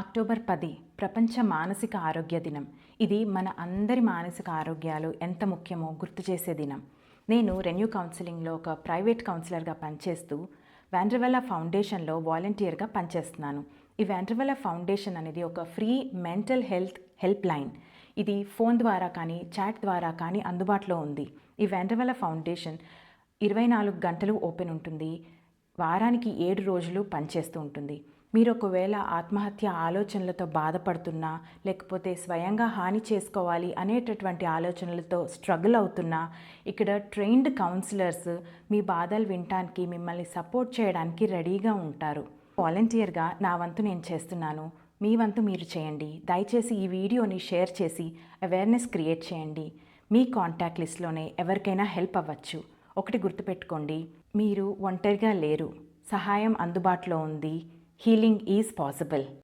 October పది ప్రపంచ మానసిక ఆరోగ్య దినం. ఇది మన అందరి మానసిక ఆరోగ్యాలు ఎంత ముఖ్యమో గుర్తు చేసే దినం. నేను రెన్యూ కౌన్సిలింగ్లో ఒక ప్రైవేట్ కౌన్సిలర్గా పనిచేస్తూ వ్యాండ్రవెల్లా ఫౌండేషన్లో వాలంటీర్గా పనిచేస్తున్నాను. ఈ వ్యాండ్రవెల్లా ఫౌండేషన్ అనేది ఒక free mental health helpline ఇది ఫోన్ ద్వారా కానీ చాట్ ద్వారా కానీ అందుబాటులో ఉంది. ఈ వ్యాండ్రవెల్లా ఫౌండేషన్ ఇరవై నాలుగు గంటలు ఓపెన్ ఉంటుంది. వారానికి ఏడు రోజులు పనిచేస్తూ ఉంటుంది. మీరు ఒకవేళ ఆత్మహత్య ఆలోచనలతో బాధపడుతున్నా లేకపోతే స్వయంగా హాని చేసుకోవాలి అనేటటువంటి ఆలోచనలతో స్ట్రగుల్ అవుతున్నా ఇక్కడ ట్రైన్డ్ కౌన్సిలర్స్ మీ బాధలు వినటానికి మిమ్మల్ని సపోర్ట్ చేయడానికి రెడీగా ఉంటారు. వాలంటీర్గా నా వంతు నేను చేస్తున్నాను. మీ వంతు మీరు చేయండి. దయచేసి ఈ వీడియోని షేర్ చేసి అవేర్నెస్ క్రియేట్ చేయండి. మీ కాంటాక్ట్ లిస్ట్లోనే ఎవరికైనా హెల్ప్ అవ్వచ్చు. ఒకటి గుర్తుపెట్టుకోండి. మీరు ఒంటరిగా లేరు. సహాయం అందుబాటులో ఉంది. healing is possible.